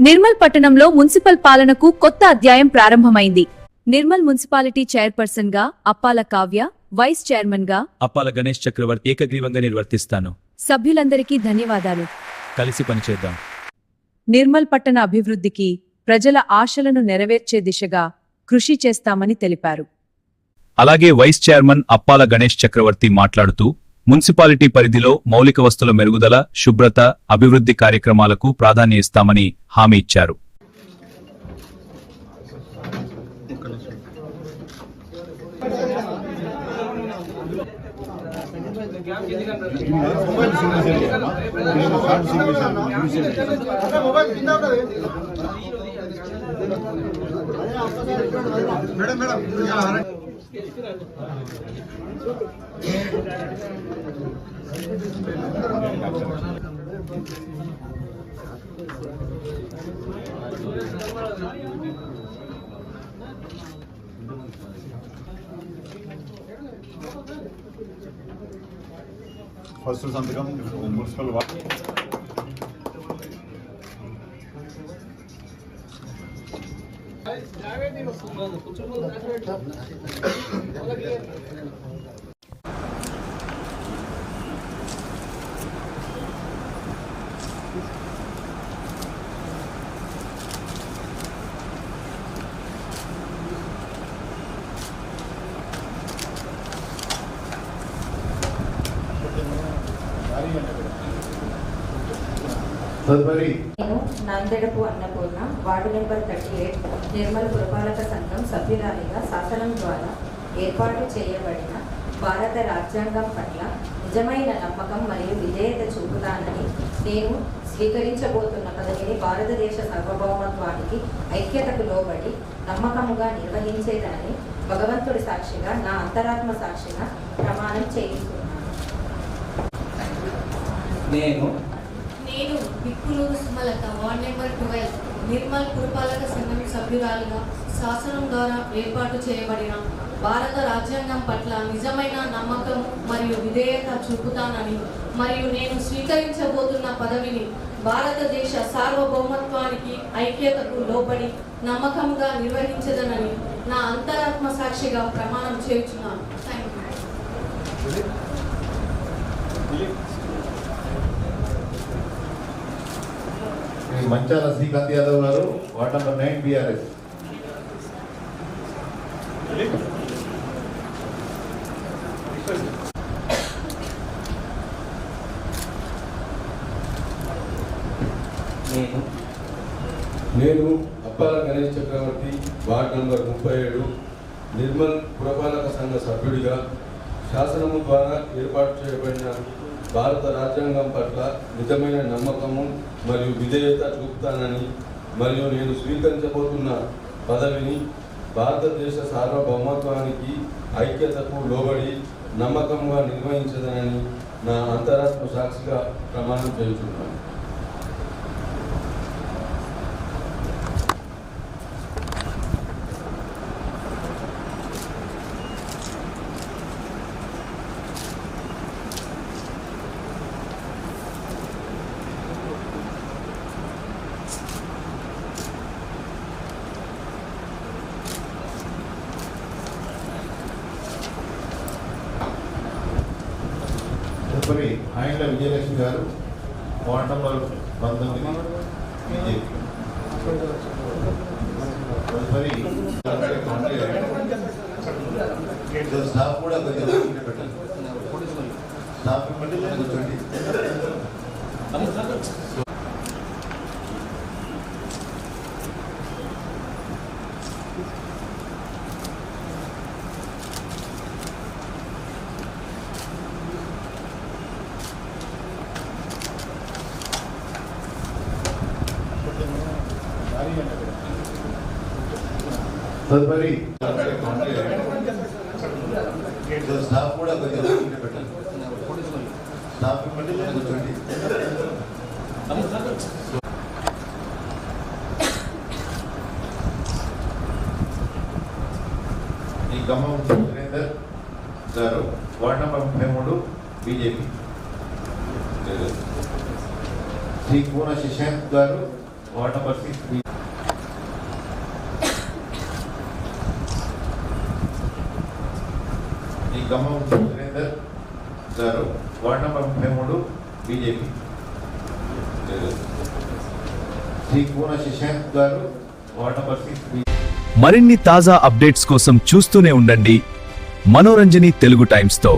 నిర్మల్ పట్టణంలో మున్సిపల్ పాలనకు కొత్త అధ్యాయం ప్రారంభమైంది. నిర్మల్ మున్సిపాలిటీ చైర్పర్సన్గా అప్పాల కావ్య వైస్ చైర్మన్గా అప్పాల గణేష్ చక్రవర్తి ఏకగ్రీవంగా నిర్వర్తిస్తాను. సభ్యులందరికీ ధన్యవాదాలు. కలిసి పనిచేద్దాం. నిర్మల్ పట్టణ అభివృద్ధికి ప్రజల ఆశలను నెరవేర్చే దిశగా కృషి చేస్తామని తెలిపారు. అలాగే వైస్ చైర్మన్ అప్పాల గణేష్ చక్రవర్తి మాట్లాడుతూ మున్సిపాలిటీ పరిధిలో మౌలిక వస్తుల మెరుగుదల శుభ్రత అభివృద్ధి కార్యక్రమాలకు ప్రాధాన్య ఇస్తామని హామీ ఇచ్చారు. فصل سنتكم ومرسل وقت వా- తదుపరి నేను Nandedapu Annapurna ward number thirty eight Nirmal పురపాలక సంఘం సభ్యురాలిగా శాసనం ద్వారా ఏర్పాటు చేయబడిన భారత రాజ్యాంగం పట్ల నిజమైన నమ్మకం మరియు విధేయత చూపుతానని నేను స్వీకరించబోతున్న పదవిని భారతదేశ సార్వభౌమత్వానికి ఐక్యతకు లోబడి నమ్మకముగా నిర్వహించేదనని భగవంతుడి సాక్షిగా నా అంతరాత్మ సాక్షిగా ప్రమాణం చేయిస్తున్నాను నేను Bikkuluru Sumalatha ward number twelve Nirmal పురపాలక సంఘం సభ్యురాలుగా శాసనం ద్వారా ఏర్పాటు చేయబడిన భారత రాజ్యాంగం పట్ల నిజమైన నమ్మకం మరియు విధేయత చూపుతానని మరియు నేను స్వీకరించబోతున్న పదవిని భారతదేశ సార్వభౌమత్వానికి ఐక్యతకు లోబడి నమ్మకంగా నిర్వహించదనని నా అంతరాత్మ సాక్షిగా ప్రమాణం చేయుచున్నాను. Thank you Shri Manchala Srikanth Yadav garu ward number nine BRS. నేను నేను అప్పాల గణేష్ చక్రవర్తి వార్డ్ నంబర్ ముప్పై ఏడు నిర్మల్ పురపాలక సంఘ సభ్యుడిగా శాసనము ద్వారా ఏర్పాటు చేయబడిన భారత రాజ్యాంగం పట్ల నిజమైన నమ్మకము మరియు విధేయత చూపుతానని మరియు నేను స్వీకరించబోతున్న పదవిని భారతదేశ సార్వభౌమత్వానికి ఐక్యతకు లోబడి నమ్మకంగా నిర్వహించదనని నా అంతరాత్మ సాక్షిగా ప్రమాణం చేస్తున్నాను ఆయన విజయలక్ష్మి గారు కోటం పంతొమ్మిది బీజేపీ తదుపరి స్టాఫ్ కూడా కొంచెం పెట్టండి. స్టాఫ్ ఇవ్వండి కూర్చోండి తదుపరి స్టాఫ్ కూడా కొంచెం పెట్టండి స్టాఫ్ ఇవ్వండి కూర్చోండి ఈ ఖమ్మం సురేందర్ గారు వార్డ్ నంబర్ ముప్పై మూడు బీజేపీ. శ్రీ కూన శశాంత్ గారు వార్డ్ నంబర్ సిక్స్ ఈ ఖమ్మం సురేందర్ గారు వార్డు నంబర్ ముప్పై మూడు బీజేపీ. శ్రీ కూన శశాంక్ గారు వార్డు నంబర్ సిక్స్ మరిన్ని తాజా అప్డేట్స్ కోసం చూస్తూనే ఉండండి మనోరంజని తెలుగు టైమ్స్తో.